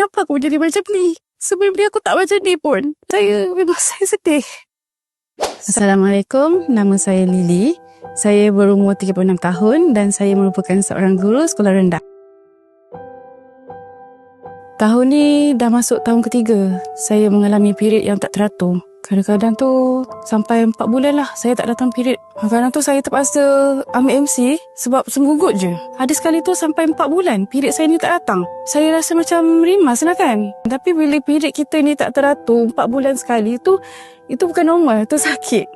kenapa aku jadi macam ni? Sebelum ni aku tak macam ni pun. Saya memang saya sedih. Assalamualaikum, nama saya Lily. Saya berumur 36 tahun dan saya merupakan seorang guru sekolah rendah. Tahun ni dah masuk tahun ketiga. Saya mengalami period yang tak teratur. Kadang-kadang tu sampai 4 bulan lah saya tak datang period. Kadang tu saya terpaksa ambil MC sebab senggugut je. Ada sekali tu sampai 4 bulan period saya ni tak datang. Saya rasa macam rimas lah kan. Tapi bila period kita ni tak teratur 4 bulan sekali tu, itu bukan normal, tu sakit.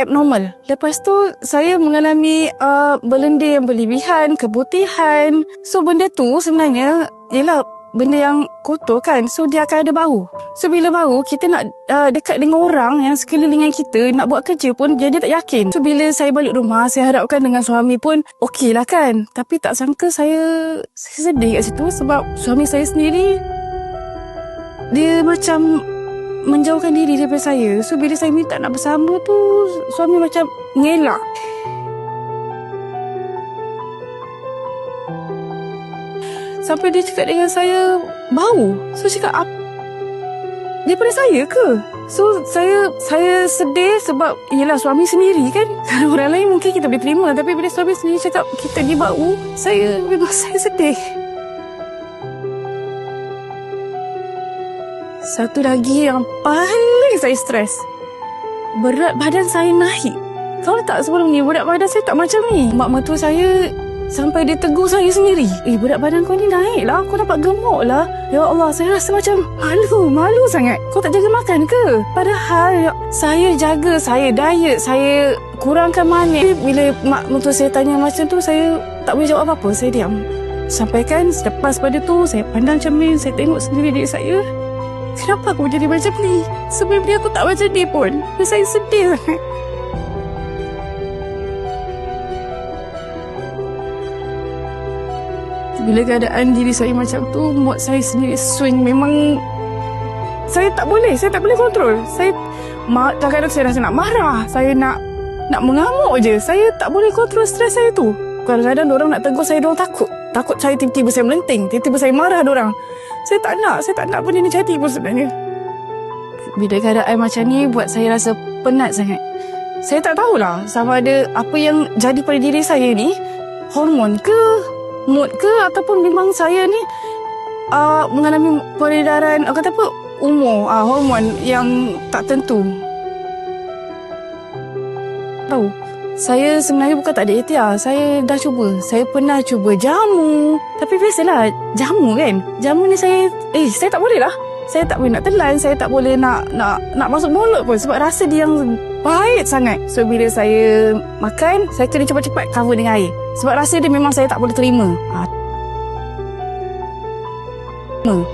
Abnormal. Lepas tu saya mengalami uh, berlendir yang berlebihan, keputihan. So benda tu sebenarnya ialah benda yang kotor kan? So dia akan ada bau. So bila bau kita nak uh, dekat dengan orang yang sekelilingan kita nak buat kerja pun jadi tak yakin. So bila saya balik rumah saya harapkan dengan suami pun okey lah kan? Tapi tak sangka saya saya sedih kat situ sebab suami saya sendiri dia macam menjauhkan diri daripada saya. So bila saya minta nak bersama tu suami macam ngelak Sampai dia cakap dengan saya Bau So cakap apa Daripada saya ke? So saya Saya sedih sebab Yelah suami sendiri kan? Kalau orang lain mungkin kita boleh terima. Tapi bila suami sendiri cakap Kita ni bau Saya Memang saya sedih. Satu lagi yang paling saya stres. Berat badan saya naik. Kalau tak sebelum ni Berat badan saya tak macam ni? Mak mertua saya Sampai dia tegur saya sendiri. Eh, berat badan kau ni naik lah. Kau dapat gemuk lah. Ya Allah, saya rasa macam malu. Malu sangat. Kau tak jaga makan ke? Padahal saya jaga, saya diet, saya kurangkan manis. Bila mak mentua saya tanya macam tu, saya tak boleh jawab apa-apa. Saya diam. Sampaikan selepas pada tu, saya pandang cermin, saya tengok sendiri diri saya. Kenapa aku jadi macam ni? Sebelum ni aku tak macam ni pun. Saya sedih sangat. Bila keadaan diri saya macam tu Mood saya sendiri swing. Memang Saya tak boleh Saya tak boleh kontrol Saya ma- Kadang-kadang saya rasa nak marah Saya nak Nak mengamuk je. Saya tak boleh kontrol stres saya tu. Kadang-kadang orang nak tegur saya Diorang takut. Takut saya tiba-tiba saya melenting Tiba-tiba saya marah orang. Saya tak nak Saya tak nak benda ni jadi pun sebenarnya. Bila keadaan macam ni Buat saya rasa penat sangat. Saya tak tahulah Sama ada Apa yang jadi pada diri saya ni. Hormon ke mood ke ataupun memang saya ni uh, mengalami peredaran uh, kata apa umur uh, hormon yang tak tentu. Tahu saya sebenarnya bukan tak ada ikhtiar. Saya dah cuba. Saya pernah cuba jamu. Tapi biasalah jamu kan? Jamu ni saya eh saya tak boleh lah. Saya tak boleh nak telan. Saya tak boleh nak nak nak masuk mulut pun sebab rasa dia yang pahit sangat. So bila saya makan saya kena cepat-cepat cover dengan air. Sebab rasa dia memang saya tak boleh terima. Ha.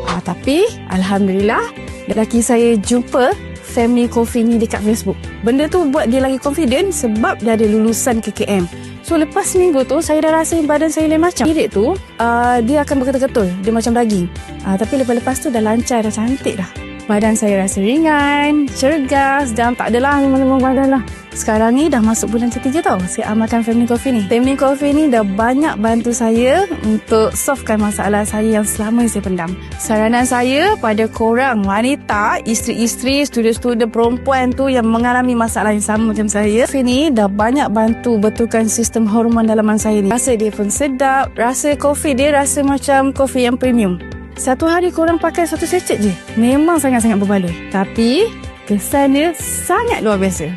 Ha, tapi Alhamdulillah Lelaki saya jumpa Family Coffee ni dekat Facebook. Benda tu buat dia lagi confident Sebab dia ada lulusan KKM So lepas minggu tu Saya dah rasa badan saya lain macam. Period tu uh, Dia akan berketul-ketul. Dia macam daging. Uh, Tapi lepas-lepas tu dah lancar Dah cantik dah Badan saya rasa ringan, cergas dan tak adalah memang badan lah. Sekarang ni dah masuk bulan ketiga tau saya amalkan Family Coffee ni. Family Coffee ni dah banyak bantu saya untuk solvekan masalah saya yang selama saya pendam. Saranan saya pada korang wanita, isteri-isteri, student-student perempuan tu yang mengalami masalah yang sama macam saya. Coffee ni dah banyak bantu betulkan sistem hormon dalaman saya ni. Rasa dia pun sedap, rasa kopi dia rasa macam kopi yang premium. Satu hari korang pakai satu secet je. Memang sangat-sangat berbaloi. Tapi, kesan dia sangat luar biasa.